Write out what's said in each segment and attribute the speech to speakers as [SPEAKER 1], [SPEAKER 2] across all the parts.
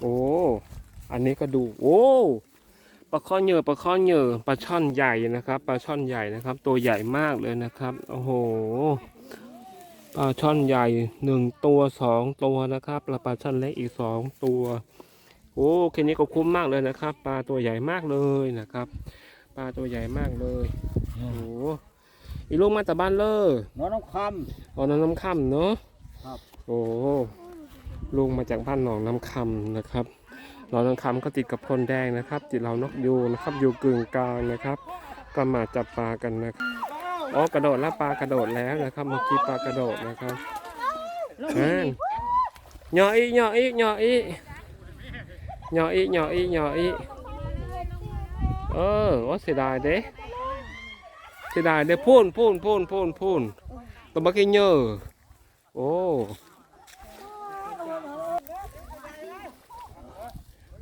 [SPEAKER 1] โอ้ อันนี้ก็ดู โอ้ ปลาข้อเหยื่อปลาข้อเหยื่อปลาช่อนใหญ่นะครับ ปลาช่อนใหญ่นะครับ ตัวใหญ่มากเลยนะครับ โอ้โห ปลาช่อนใหญ่หนึ่งตัวสองตัวนะครับแล้วปลาช่อนเล็กอีกสองตัว โอ้แค่นี้ก็คุ้มมากเลยนะครับ ปลาตัวใหญ่มากเลยนะครับ ปลาตัวใหญ่มากเลย โอ้โหอีลูกมาแต่บ้านเลอ
[SPEAKER 2] น้องน้องค
[SPEAKER 1] อ๋อน้องน้ำค่ำเนาะ
[SPEAKER 2] ครับ
[SPEAKER 1] โอ้ ลุงมาจากบ้านหนองน้ำคำนะครับหนองน้ำคำก็ติดกับพลแดงนะครับ ติดเหล่านกยูนะครับอยู่กึ่งกลางนะครับ ก็มาจับปลากันนะครับอ๋อกระโดดแล้วปลากระโดดแล้วนะครับเมื่อกี้ปลากระโดดนะครับอ่าหย่ออีหย่ออีหย่ออีหย่ออีหย่ออีหย่ออีเออว่าเสียดายเด้เสียดายเด้พูนพูนพูนพูนพูนตัวบักกี้เยอะโอ้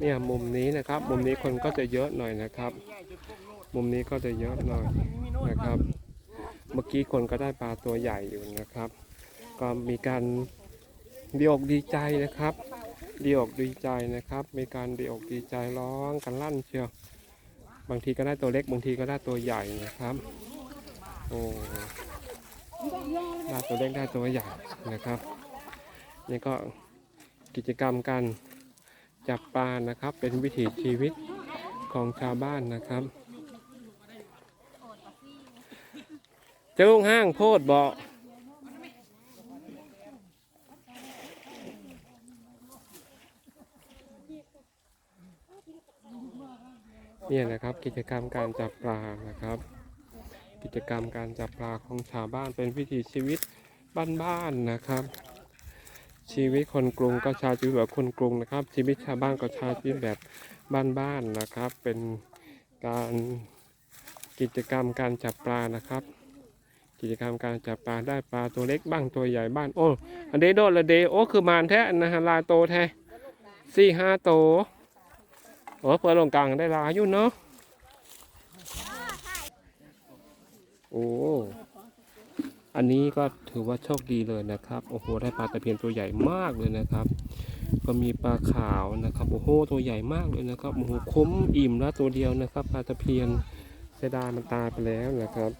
[SPEAKER 1] เนี่ยมุมนี้นะครับ มุมนี้คนก็จะเยอะหน่อยนะครับ มุมนี้ก็จะเยอะหน่อยนะครับ เมื่อกี้คนก็ได้ปลาตัวใหญ่อยู่นะครับ ก็มีการดีอกดีใจนะครับดีอกดีใจนะครับ มีการดีอกดีใจร้องกันลั่นเชียวบางทีก็ได้ตัวเล็กบางทีก็ได้ตัวใหญ่นะครับโอ้ได้ตัวเล็กได้ตัวใหญ่นะครับนี่ก็กิจกรรมการ จับปลานะครับ เป็นวิถีชีวิตของชาวบ้านนะครับ เจ้าห้างโพดบอกเนี่ยนะครับกิจกรรมการจับปลานะครับ กิจกรรมการจับปลาของชาวบ้านเป็นวิถีชีวิตบ้านๆนะครับ ชีวิตคนกรุงก็ช้ชีวิตแบบคนกรุงนะครับ ชีวิตชาวบ้านก็ช้ชีวิตแบบบ้านๆนะครับ เป็นการกิจกรรมการจับปลานะครับ กิจกรรมการจับปลาได้ปลาตัวเล็กบ้างตัวใหญ่บ้างโอ้อันเดโดละเดโอ้คือมานแท้นะฮะลายโตแท้สี่ห้าโตโอ้เปิดลงกลางได้ลายอยู่เนาะโอ้ อันนี้ก็ถือว่าโชคดีเลยนะครับ โอ้โห ได้ปลาตะเพียนตัวใหญ่มากเลยนะครับ ก็มีปลาขาวนะครับ โอ้โห ตัวใหญ่มากเลยนะครับ โอ้โห คุ้มอิ่มแล้วตัวเดียวนะครับ ปลาตะเพียนเสดายมันตายไปแล้วนะครับ